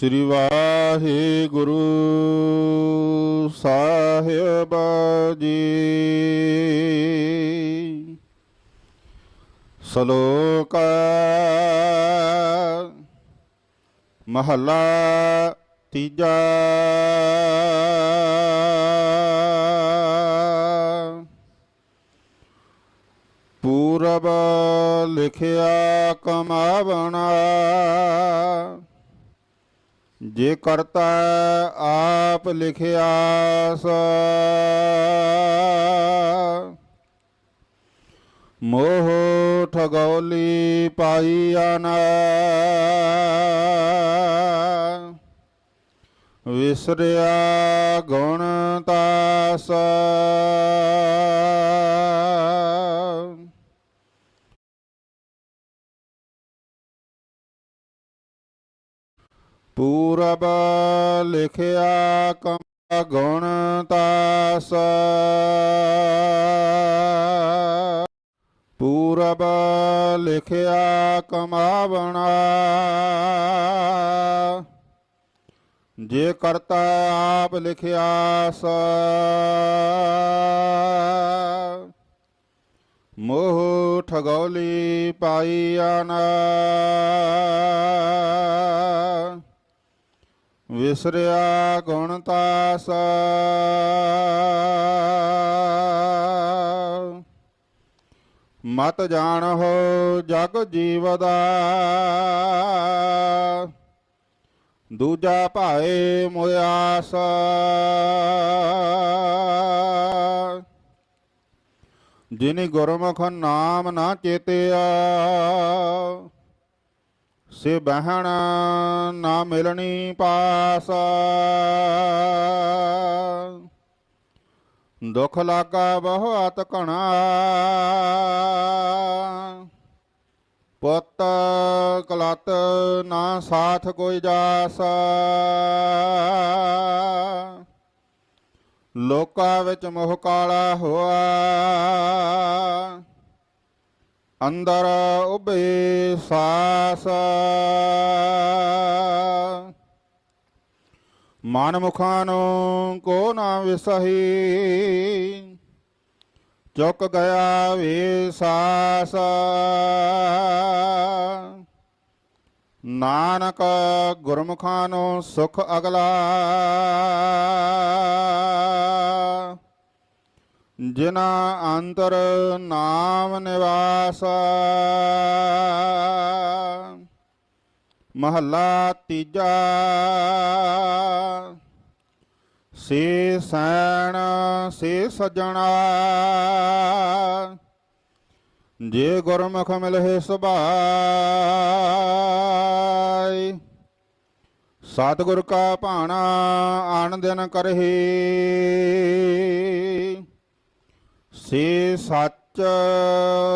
ਸ੍ਰੀ ਵਾਹਿਗੁਰੂ ਸਾਹਿਬ ਜੀ। ਸ਼ਲੋਕ ਮਹੱਲਾ ਤੀਜਾ। ਪੂਰਬ ਲਿਖਿਆ ਕਮਾਵਣਾ। ਜੇ ਕਰਤਾ ਆਪ ਲਿਖਿਆ ਸ। ਮੋਹ ਠਗੌਲੀ ਪਾਈਆ ਨਾ ਵਿਸਰਿਆ ਗੁਣ ਤਾਸ। ਪੂਰਬ ਲਿਖਿਆ ਕਮ ਗੁਣ ਤਾਸ। ਪੂਰਬ ਲਿਖਿਆ ਕਮਾਵਣਾ। ਜੇ ਕਰਤਾ ਆਪ ਲਿਖਿਆ ਸ। ਮੋਹ ਠਗੌਲੀ ਪਾਈ ਨਾ ਵਿਸਰਿਆ ਗੁਣ ਤਾਸ। ਮਤ ਹੋ ਜਗ ਜੀਵ ਦਾ ਦੂਜਾ ਭਾਏ ਮੁਆਸ ਜਿਨੀ ਗੁਰਮੁਖ ਨਾਮ ਨਾ ਚੇਤਿਆ ਸੇ ਬਹਿਣ ਨਾ ਮਿਲਣੀ ਪਾਸ। ਦੁਖ ਲਾਗਾ ਬਹੁਤ ਘਣਾ। ਪੁੱਤ ਕਲਤ ਨਾ ਸਾਥ ਕੋਈ ਜਾਸ। ਲੋਕਾਂ ਵਿੱਚ ਮੋਹ ਕਾਲਾ ਹੋਆ। ਅੰਦਰ ਉਭੇ ਸਾਸ ਮਨ ਮੁਖਾਂ ਨੂੰ ਕੋ ਨਾ ਵਿਸਹੀ, ਚੁੱਕ ਗਿਆ ਵੇ ਸਾਸ ਨਾਨਕ ਗੁਰਮੁਖਾਂ ਨੂੰ ਸੁਖ ਅਗਲਾ। ਜਿਨਾ ਅੰਤਰ ਨਾਮ ਨਿਵਾਸ ਮਹੱਲਾ ਤੀਜਾ। ਸੇ ਸੈਣ, ਸੇ ਸਜਣਾ। ਜੇ ਗੁਰਮੁਖ ਮਿਲਹਿ ਸੁਭਾਈ ਸਤਿਗੁਰ ਕਾ ਭਾਣਾ ਆਨ ਦਿਨ ਕਰਹੀ। ਸੇ ਸੱਚ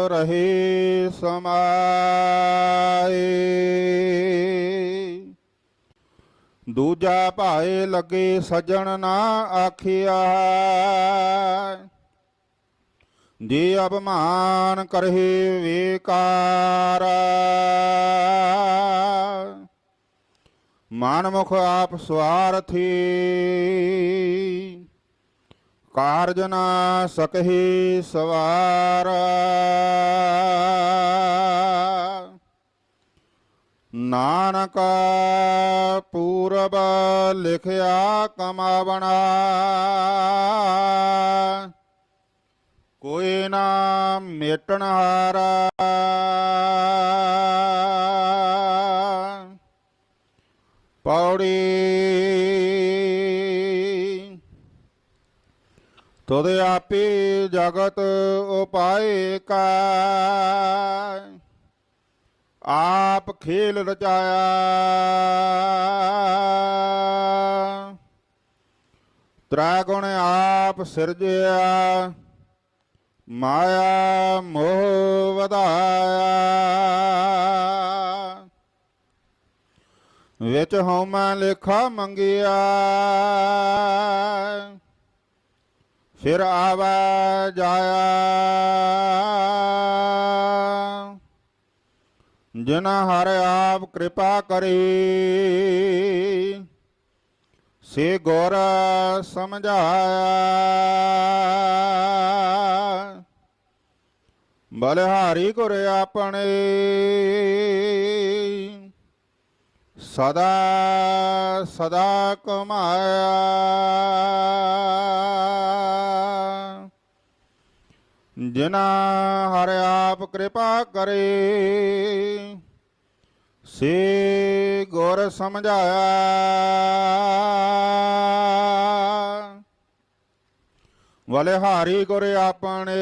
ਰਹੇ ਸਮਾਏ। ਦੂਜਾ ਭਾਏ ਲੱਗੇ ਸਜਣ ਨਾ ਆਖਿਆ। ਜੇ ਅਪਮਾਨ ਕਰਹਿ ਵੇਕਾਰ। ਮਨ ਮੁਖ ਆਪ ਸਵਾਰਥੀ। ਕਾਰਜ ਨਾ ਸਕਹਿ ਸਵਾਰ। ਨਾਨਕ ਪੂਰਬ ਲਿਖਿਆ ਕਮਾਵਣਾ। ਕੋਈ ਨਾ ਮੇਟਣ ਹਾਰਾ ਤੁਧ ਆਪੇ ਜਗਤ ਉਪਾਏ ਕਾ ਆਪ ਖੇਲ ਰਚਾਇਆ। ਤ੍ਰੈ ਗੁਣ ਆਪ ਸਿਰਜਿਆ। ਮਾਇਆ ਮੋਹ ਵਧਾਇਆ। ਵਿੱਚ ਹਉਮੈ ਲੇਖਾ ਮੰਗਿਆ। ਸਿਰ ਆਵੈ ਜਾਇਆ। ਜਿਨ ਹਰ ਆਪ ਕਿਰਪਾ ਕਰੀ ਸੇ ਗੁਰ ਸਮਝਾਇਆ। ਬਲਿਹਾਰੀ ਗੁਰ ਆਪਣੇ ਸਦਾ ਸਦਾ ਕਮਾਇਆ। ਜਿਨਾ ਹਰ ਆਪ ਕਿਰਪਾ ਕਰੇ ਸੇ ਗੁਰ ਸਮਝਾਇਆ। ਬਲਿਹਾਰੀ ਗੁਰ ਆਪਣੇ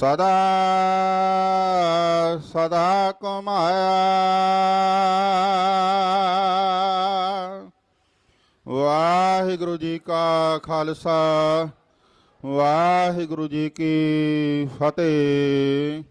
ਸਦਾ ਸਦਾ ਕਮਾਇਆ। ਵਾਹਿਗੁਰੂ ਜੀ ਕਾ ਖਾਲਸਾ ਵਾਹਿਗੁਰੂ ਜੀ ਕੀ ਫਤਿਹ।